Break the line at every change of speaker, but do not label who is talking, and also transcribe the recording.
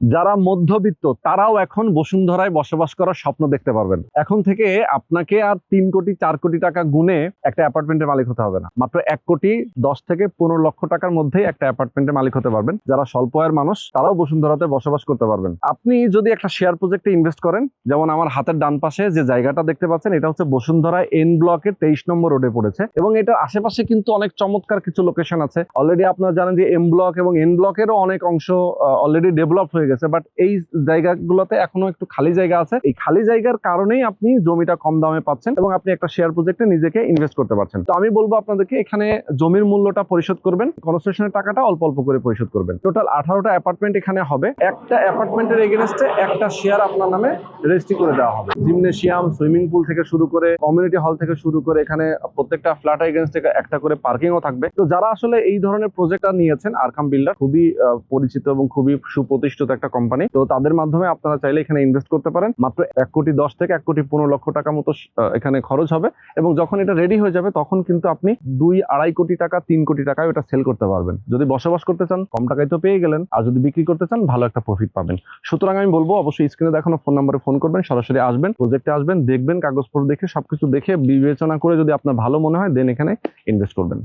যারা মধ্যবিত্ত, তারাও এখন বসুন্ধরায় বসবাস করার স্বপ্ন দেখতে পারবেন। এখন থেকে আপনাকে আর তিন কোটি, চার কোটি টাকা গুনে একটা অ্যাপার্টমেন্টের মালিক হতে হবে না। মাত্র এক কোটি দশ থেকে পনেরো লক্ষ টাকার মধ্যেই একটা অ্যাপার্টমেন্টের মালিক হতে পারবেন। যারা স্বল্প আয়ের মানুষ, তারাও বসুন্ধরাতে বসবাস করতে পারবেন। আপনি যদি একটা শেয়ার প্রজেক্টে ইনভেস্ট করেন, যেমন আমার হাতের ডান পাশে যে জায়গাটা দেখতে পাচ্ছেন, এটা হচ্ছে বসুন্ধরা এন ব্লকের তেইশ নম্বর রোডে পড়েছে। এবং এটার আশেপাশে কিন্তু অনেক চমৎকার কিছু লোকেশন আছে। অলরেডি আপনারা জানেন যে এম ব্লক এবং এন ব্লকেরও অনেক অংশ অলরেডি ডেভেলপ হয়ে গেছে বাট এই জায়গাগুলোতে এখনও একটু খালি জায়গা আছে। এই খালি জায়গার কারণেই আপনি জমিটা কম দামে পাচ্ছেন এবং আপনি একটা শেয়ার প্রজেক্টে নিজেকে ইনভেস্ট করতে পারছেন। তো আমি বলব আপনাদেরকে, এখানে জমির মূল্যটা পরিশোধ করবেন কনস্ট্রাকশনের টাকাটা অল্প অল্প করে পরিশোধ করবেন। টোটাল আঠারোটা অ্যাপার্টমেন্ট এখানে হবে, একটা অ্যাপার্টমেন্টের এগেনস্টে একটা শেয়ার আপনার নামে রেজিস্ট্রি করে দেওয়া হবে। জিমনেশিয়াম সুইমিং পুল থেকে শুরু করে কমিউনিটি হল থেকে শুরু করে এখানে প্রত্যেকটা ফ্ল্যাট এগেনস্টে একটা করে পার্কিংও থাকবে। তো যারা আসলে এই ধরনের প্রজেক্টটা নিয়েছেন আরকাম বিল্ডার খুবই পরিচিত এবং খুবই সুপ্রতিষ্ঠিত একটা কোম্পানি তো তাদের মাধ্যমে আপনারা চাইলে এখানে ইনভেস্ট করতে পারেন। মাত্র এক কোটি দশ থেকে এক কোটি পনেরো লক্ষ টাকা মতো এখানে খরচ হবে এবং যখন এটা রেডি হয়ে যাবে, তখন কিন্তু আপনি দুই আড়াই কোটি টাকা, তিন কোটি টাকায় ওটা সেল করতে পারবেন। যদি বসবাস করতে চান, কম টাকায় তো পেয়ে গেলেন। আর যদি বিক্রি করতে চান, ভালো একটা প্রফিট পাবেন। সুতরাং আমি বলব, অবশ্যই স্ক্রিনে দেখানো ফোন নাম্বারে ফোন করবেন, সরাসরি আসবেন প্রজেক্টে আসবেন, দেখবেন, কাগজপত্র দেখে, সবকিছু দেখে বিবেচনা করে যদি আপনার ভালো মনে হয় দেন এখানে ইনভেস্ট করবেন।